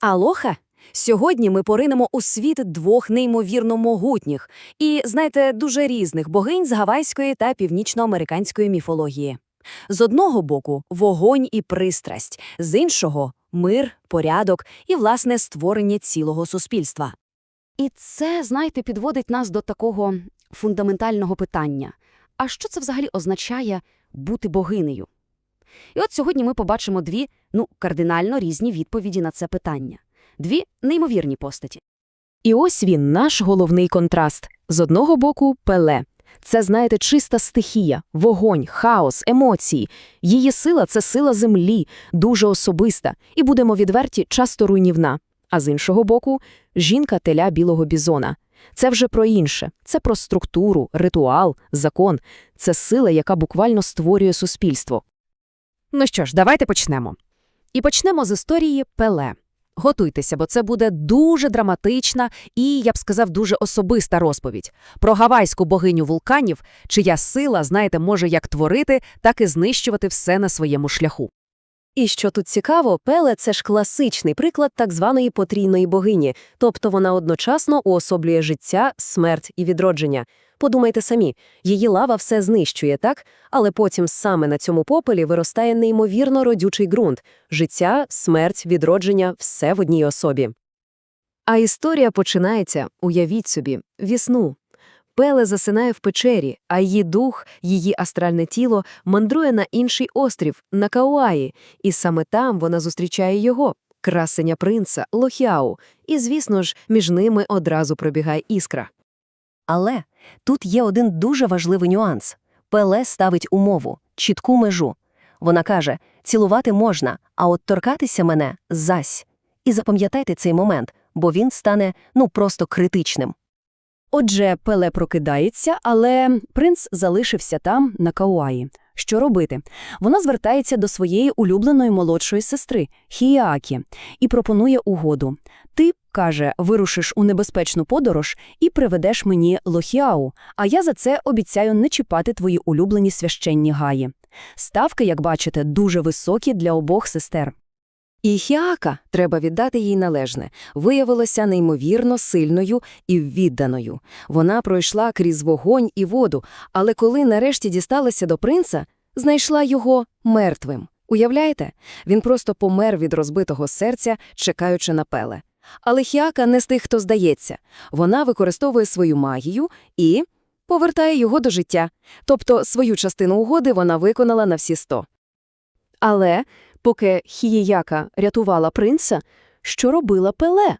Алоха! Сьогодні ми поринемо у світ двох неймовірно могутніх і, знаєте, дуже різних богинь з гавайської та північноамериканської міфології. З одного боку вогонь і пристрасть, з іншого мир, порядок і, власне, створення цілого суспільства. І це, знаєте, підводить нас до такого фундаментального питання. А що це взагалі означає бути богинею? І от сьогодні ми побачимо дві, ну, кардинально різні відповіді на це питання. Дві неймовірні постаті. І ось він, наш головний контраст. З одного боку – Пеле. Це, знаєте, чиста стихія, вогонь, хаос, емоції. Її сила – це сила землі, дуже особиста, і, будемо відверті, часто руйнівна. А з іншого боку – жінка теля білого бізона. Це вже про інше. Це про структуру, ритуал, закон. Це сила, яка буквально створює суспільство. Ну що ж, давайте почнемо. І почнемо з історії Пеле. Готуйтеся, бо це буде дуже драматична і, я б сказав, дуже особиста розповідь про гавайську богиню вулканів, чия сила, знаєте, може як творити, так і знищувати все на своєму шляху. І що тут цікаво, Пеле – це ж класичний приклад так званої потрійної богині, тобто вона одночасно уособлює життя, смерть і відродження. Подумайте самі, її лава все знищує, так? Але потім саме на цьому попелі виростає неймовірно родючий ґрунт – життя, смерть, відродження – все в одній особі. А історія починається, уявіть собі, вісну. Пеле засинає в печері, а її дух, її астральне тіло мандрує на інший острів, на Кауаї, і саме там вона зустрічає його, красеня принца, Лохіау, і, звісно ж, між ними одразу пробігає іскра. Але тут є один дуже важливий нюанс. Пеле ставить умову, чітку межу. Вона каже, цілувати можна, а от торкатися мене – зась. І запам'ятайте цей момент, бо він стане, ну, просто критичним. Отже, Пеле прокидається, але принц залишився там, на Кауаї. Що робити? Вона звертається до своєї улюбленої молодшої сестри Хіяакі і пропонує угоду. Ти, каже, вирушиш у небезпечну подорож і приведеш мені Лохіау, а я за це обіцяю не чіпати твої улюблені священні гаї. Ставки, як бачите, дуже високі для обох сестер. І Хіака, треба віддати їй належне, виявилася неймовірно сильною і відданою. Вона пройшла крізь вогонь і воду, але коли нарешті дісталася до принца, знайшла його мертвим. Уявляєте? Він просто помер від розбитого серця, чекаючи на пеле. Але Хіака не з тих, хто здається. Вона використовує свою магію і повертає його до життя. Тобто свою частину угоди вона виконала на всі сто. Але поки Хієяка рятувала принца, що робила Пеле?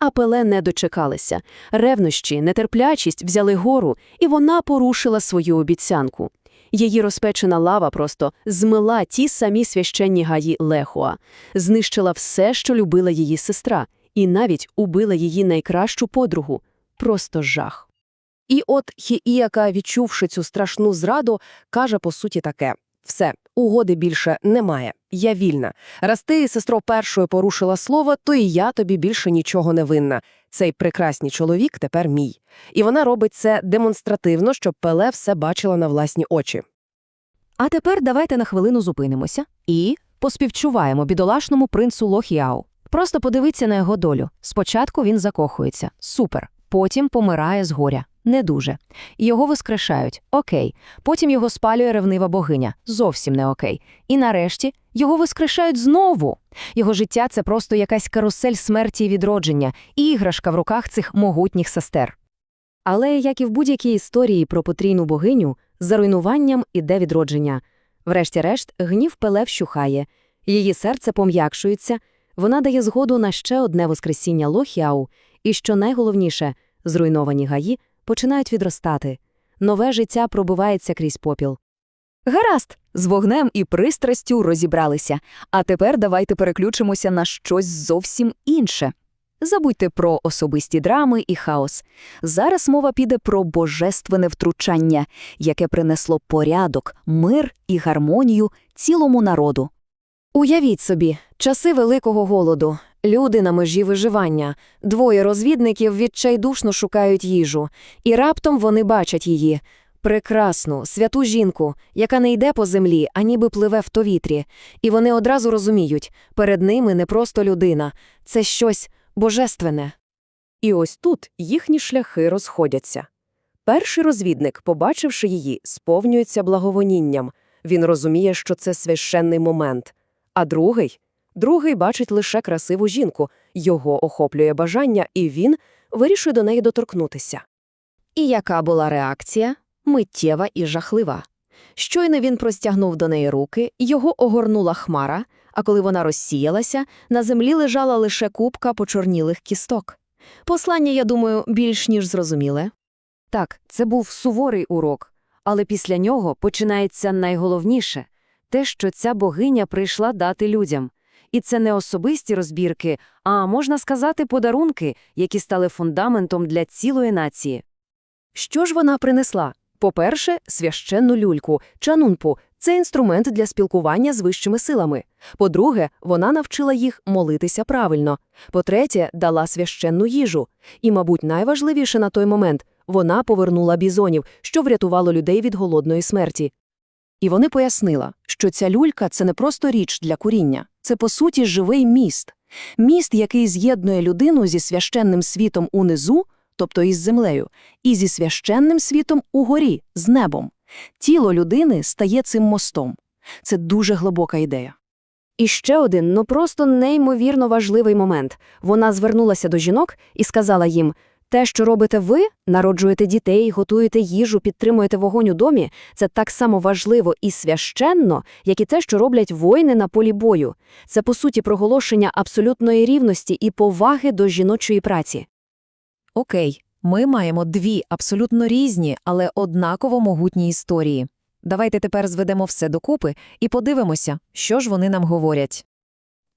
А Пеле не дочекалася. Ревнощі, нетерплячість взяли гору, і вона порушила свою обіцянку. Її розпечена лава просто змила ті самі священні гаї Лехуа, знищила все, що любила її сестра, і навіть убила її найкращу подругу. Просто жах. І от Хіїяка, відчувши цю страшну зраду, каже по суті таке: все, угоди більше немає. Я вільна. Раз ти, сестро, першою порушила слово, то і я тобі більше нічого не винна. Цей прекрасний чоловік тепер мій. І вона робить це демонстративно, щоб Пеле все бачила на власні очі. А тепер давайте на хвилину зупинимося і поспівчуваємо бідолашному принцу Лохіау. Просто подивіться на його долю. Спочатку він закохується. Супер. Потім помирає з горя. Не дуже. Його воскрешають. Окей. Потім його спалює ревнива богиня. Зовсім не окей. І нарешті його воскрешають знову. Його життя – це просто якась карусель смерті і відродження, іграшка в руках цих могутніх сестер. Але, як і в будь-якій історії про потрійну богиню, за руйнуванням іде відродження. Врешті-решт, гнів Пеле вщухає, її серце пом'якшується, вона дає згоду на ще одне воскресіння Лохіау, і, що найголовніше, зруйновані гаї починають відростати. Нове життя пробивається крізь попіл. Гаразд, з вогнем і пристрастю розібралися. А тепер давайте переключимося на щось зовсім інше. Забудьте про особисті драми і хаос. Зараз мова піде про божественне втручання, яке принесло порядок, мир і гармонію цілому народу. Уявіть собі, часи Великого голоду, люди на межі виживання, двоє розвідників відчайдушно шукають їжу, і раптом вони бачать її. Прекрасну, святу жінку, яка не йде по землі, а ніби пливе в повітрі. І вони одразу розуміють, перед ними не просто людина, це щось божественне. І ось тут їхні шляхи розходяться. Перший розвідник, побачивши її, сповнюється благовонінням. Він розуміє, що це священний момент. А другий? Другий бачить лише красиву жінку, його охоплює бажання, і він вирішує до неї доторкнутися. І яка була реакція? Миттєва і жахлива. Щойно він простягнув до неї руки, його огорнула хмара, а коли вона розсіялася, на землі лежала лише купка почорнілих кісток. Послання, я думаю, більш ніж зрозуміле. Так, це був суворий урок, але після нього починається найголовніше – те, що ця богиня прийшла дати людям. І це не особисті розбірки, а, можна сказати, подарунки, які стали фундаментом для цілої нації. Що ж вона принесла? По-перше, священну люльку, чанунпу – це інструмент для спілкування з вищими силами. По-друге, вона навчила їх молитися правильно. По-третє, дала священну їжу. І, мабуть, найважливіше на той момент – вона повернула бізонів, що врятувало людей від голодної смерті. І вони пояснила, що ця люлька – це не просто річ для куріння, це, по суті, живий міст. Міст, який з'єднує людину зі священним світом унизу, тобто із землею, і зі священним світом угорі, з небом. Тіло людини стає цим мостом. Це дуже глибока ідея. І ще один, ну просто неймовірно важливий момент. Вона звернулася до жінок і сказала їм, те, що робите ви, народжуєте дітей, готуєте їжу, підтримуєте вогонь у домі, це так само важливо і священно, як і те, що роблять воїни на полі бою. Це, по суті, проголошення абсолютної рівності і поваги до жіночої праці. Окей, ми маємо дві абсолютно різні, але однаково могутні історії. Давайте тепер зведемо все докупи і подивимося, що ж вони нам говорять.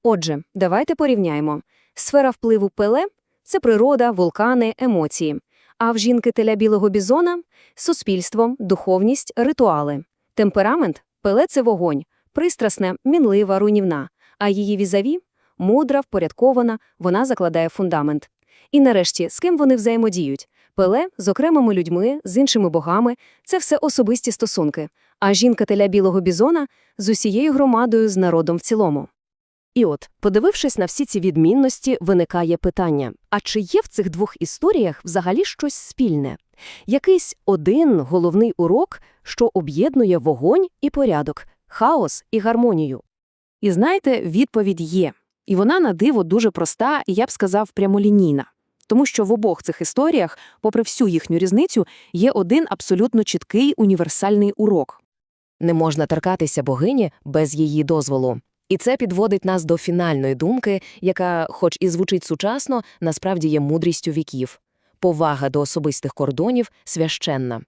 Отже, давайте порівняємо. Сфера впливу Пеле – це природа, вулкани, емоції. А в жінки теля білого бізона – суспільство, духовність, ритуали. Темперамент – Пеле – це вогонь, пристрасна, мінлива, руйнівна. А її візаві – мудра, впорядкована, вона закладає фундамент. І нарешті, з ким вони взаємодіють? Пеле з окремими людьми, з іншими богами – це все особисті стосунки. А жінка теля білого бізона – з усією громадою, з народом в цілому. І от, подивившись на всі ці відмінності, виникає питання, а чи є в цих двох історіях взагалі щось спільне? Якийсь один головний урок, що об'єднує вогонь і порядок, хаос і гармонію? І знаєте, відповідь є. І вона на диво дуже проста, і я б сказав, прямолінійна. Тому що в обох цих історіях, попри всю їхню різницю, є один абсолютно чіткий універсальний урок. Не можна торкатися богині без її дозволу. І це підводить нас до фінальної думки, яка, хоч і звучить сучасно, насправді є мудрістю віків. Повага до особистих кордонів священна.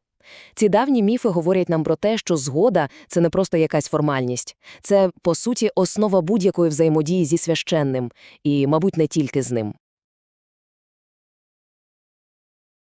Ці давні міфи говорять нам про те, що згода – це не просто якась формальність. Це, по суті, основа будь-якої взаємодії зі священним, і, мабуть, не тільки з ним.